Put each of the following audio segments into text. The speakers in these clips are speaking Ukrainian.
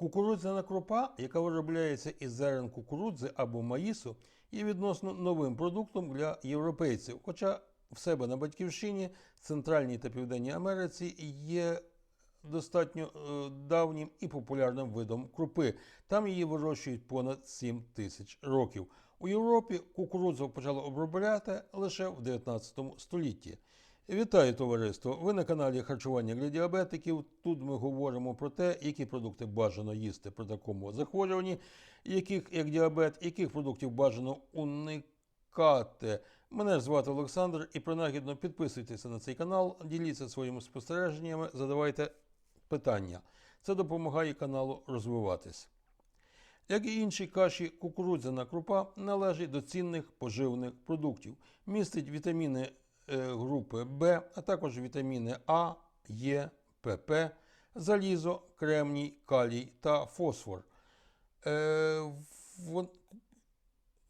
Кукурудзяна крупа, яка виробляється із зерен кукурудзи або маїсу, є відносно новим продуктом для європейців. Хоча в себе на батьківщині, Центральній та Південній Америці є достатньо е, давнім і популярним видом крупи. Там її вирощують понад 7 тисяч років. У Європі кукурудзу почали обробляти лише в 19 столітті. Вітаю товариство! Ви на каналі Харчування для діабетиків. Тут ми говоримо про те, які продукти бажано їсти при такому захворюванні, яких як діабет, яких продуктів бажано уникати. Мене звати Олександр, і принагідно підписуйтеся на цей канал, діліться своїми спостереженнями, задавайте питання. Це допомагає каналу розвиватись. Як і інші каші, кукурудзяна крупа належить до цінних поживних продуктів. Містить вітаміни групи В, а також вітаміни А, Е, ПП, залізо, кремній, калій та фосфор. Е,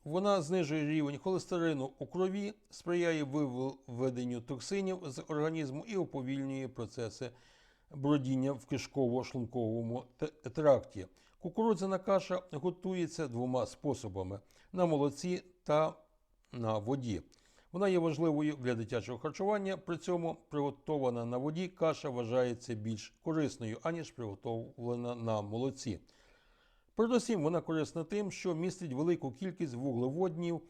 вона знижує рівень холестерину у крові, сприяє виведенню токсинів з організму і уповільнює процеси бродіння в кишково-шлунковому тракті. Кукурудзяна каша готується двома способами: на молоці та на воді. Вона є важливою для дитячого харчування, при цьому приготована на воді каша вважається більш корисною, аніж приготовлена на молоці. Передусім, вона корисна тим, що містить велику кількість вуглеводнів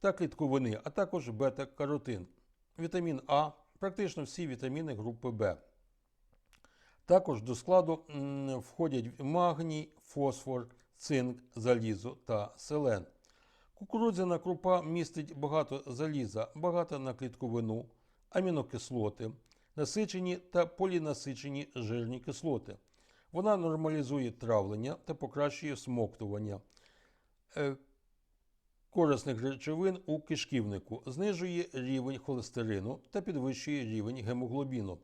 та клітковини, а також бета-каротин, вітамін А, практично всі вітаміни групи В. Також до складу входять магній, фосфор, цинк, залізо та селен. Кукурудзяна крупа містить багато заліза, багато на клітковину, амінокислоти, насичені та полінасичені жирні кислоти. Вона нормалізує травлення та покращує смоктування е, корисних речовин у кишківнику, знижує рівень холестерину та підвищує рівень гемоглобіну.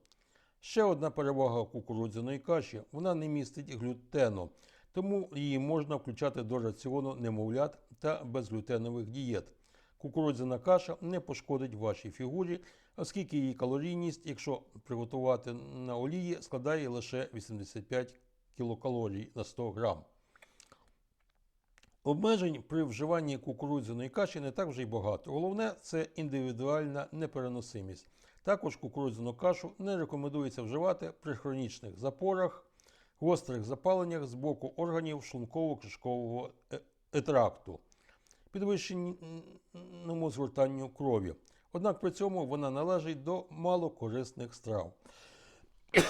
Ще одна перевага кукурудзяної каші вона не містить глютену, тому її можна включати до раціону немовлят та безглютенових дієт. Кукурудзяна каша не пошкодить вашій фігурі, оскільки її калорійність, якщо приготувати на олії, складає лише 85 кілокалорій на 100 грам. Обмежень при вживанні кукурудзяної каші не так вже й багато. Головне це індивідуальна непереносимість. Також кукурудзяну кашу не рекомендується вживати при хронічних запорах, гострих запаленнях з боку органів шлунково-кишкового е- е- тракту, підвищеному згортанню крові. Однак при цьому вона належить до малокорисних страв.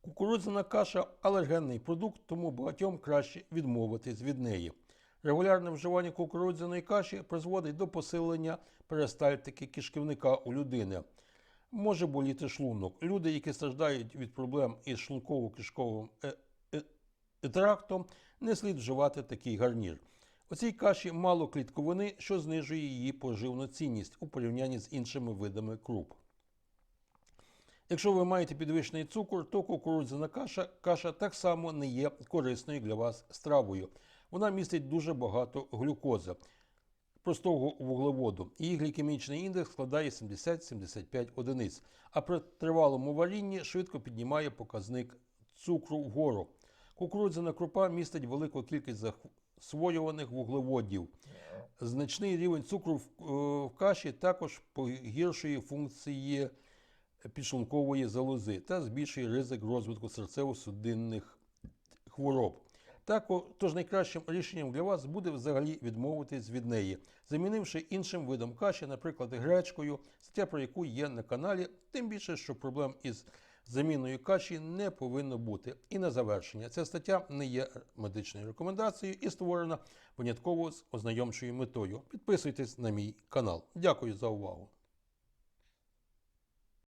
Кукурудзяна каша алергенний продукт, тому багатьом краще відмовитись від неї. Регулярне вживання кукурудзяної каші призводить до посилення перистальтики кишківника у людини. Може боліти шлунок. Люди, які страждають від проблем із шлунково-кишковим е- е- трактом, не слід вживати такий гарнір. У цій каші мало клітковини, що знижує її поживну цінність у порівнянні з іншими видами круп. Якщо ви маєте підвищений цукор, то кукурудзяна каша, каша так само не є корисною для вас стравою. Вона містить дуже багато глюкози, простого вуглеводу. Її глікемічний індекс складає 70-75 одиниць, а при тривалому варінні швидко піднімає показник цукру вгору. Кукурудзяна крупа містить велику кількість засвоюваних вуглеводів. Значний рівень цукру в, е, каші також погіршує функції підшлункової залози та збільшує ризик розвитку серцево-судинних хвороб. Тож найкращим рішенням для вас буде взагалі відмовитись від неї, замінивши іншим видом каші, наприклад, гречкою, стаття про яку є на каналі, тим більше, що проблем із заміною каші не повинно бути. І на завершення, ця стаття не є медичною рекомендацією і створена винятково з ознайомчою метою. Підписуйтесь на мій канал. Дякую за увагу.